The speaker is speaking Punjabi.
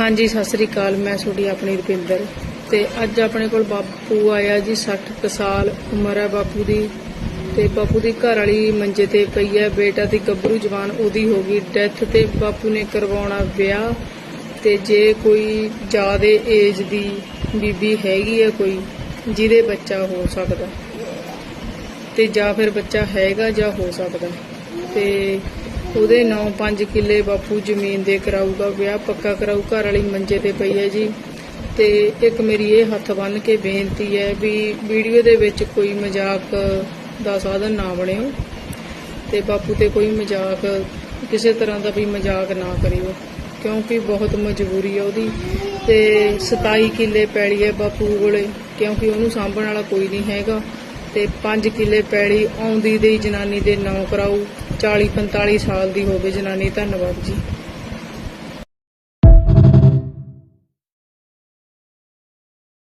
ਹਾਂਜੀ, ਸਤਿ ਸ੍ਰੀ ਅਕਾਲ। ਮੈਂ ਤੁਹਾਡੀ ਆਪਣੀ ਰੁਪਿੰਦਰ। ਤੇ ਅੱਜ ਆਪਣੇ ਕੋਲ ਬਾਪੂ ਆਇਆ ਜੀ 60 ਕੁ ਸਾਲ ਉਮਰ ਹੈ ਬਾਪੂ ਦੀ। ਤੇ ਬਾਪੂ ਦੀ ਘਰ ਵਾਲੀ ਮੰਜੇ ਤੇ ਪਈ ਹੈ। ਬੇਟਾ ਦੀ ਗੱਭਰੂ ਜਵਾਨ ਉਹਦੀ ਹੋ ਗਈ ਡੈਥ ਤੇ ਬਾਪੂ ਨੇ ਕਰਵਾਉਣਾ ਵਿਆਹ। ਤੇ ਜੇ ਕੋਈ ਜ਼ਿਆਦੇ ਏਜ ਦੀ ਬੀਬੀ ਹੈਗੀ ਹੈ ਕੋਈ, ਜਿਹਦੇ ਬੱਚਾ ਹੋ ਸਕਦਾ। ਤੇ ਜਾਂ ਫਿਰ ਬੱਚਾ ਹੈਗਾ ਜਾਂ ਹੋ ਸਕਦਾ। ਤੇ ਉਹਦੇ ਨਾਂ 5 ਕਿੱਲੇ ਬਾਪੂ ਜ਼ਮੀਨ ਦੇ ਕਰਾਊਗਾ ਵਿਆਹ ਪੱਕਾ ਕਰਾਊ ਘਰ ਵਾਲੀ ਮੰਜੇ ਤੇ ਪਈ ਹੈ ਜੀ। ਤੇ ਇੱਕ ਮੇਰੀ ਇਹ ਹੱਥ ਬੰਨ ਕੇ ਬੇਨਤੀ ਹੈ ਵੀ ਵੀਡੀਓ ਦੇ ਵਿੱਚ ਕੋਈ ਮਜ਼ਾਕ ਦਾ ਸਾਧਨ ਨਾ ਬਣਿਓ ਤੇ ਬਾਪੂ ਤੇ ਕੋਈ ਮਜ਼ਾਕ, ਕਿਸੇ ਤਰ੍ਹਾਂ ਦਾ ਵੀ ਮਜ਼ਾਕ ਨਾ ਕਰਿਓ, ਕਿਉਂਕਿ ਬਹੁਤ ਮਜਬੂਰੀ ਆ ਉਹਦੀ। ਤੇ 27 ਕਿੱਲੇ ਪੈਲੀ ਹੈ ਬਾਪੂ ਕੋਲੇ, ਕਿਉਂਕਿ ਉਹਨੂੰ ਸਾਂਭਣ ਵਾਲਾ ਕੋਈ ਨਹੀਂ ਹੈਗਾ। ਤੇ 5 ਕਿੱਲੇ ਪੈੜੀ ਆਉਂਦੀ ਦੀ ਜਨਾਨੀ ਦੇ ਨਾਂ ਕਰਾਊ। 40 45 ਸਾਲ ਦੀ ਹੋਵੇ ਜਨਾਨੀ। ਧੰਨਵਾਦ ਜੀ।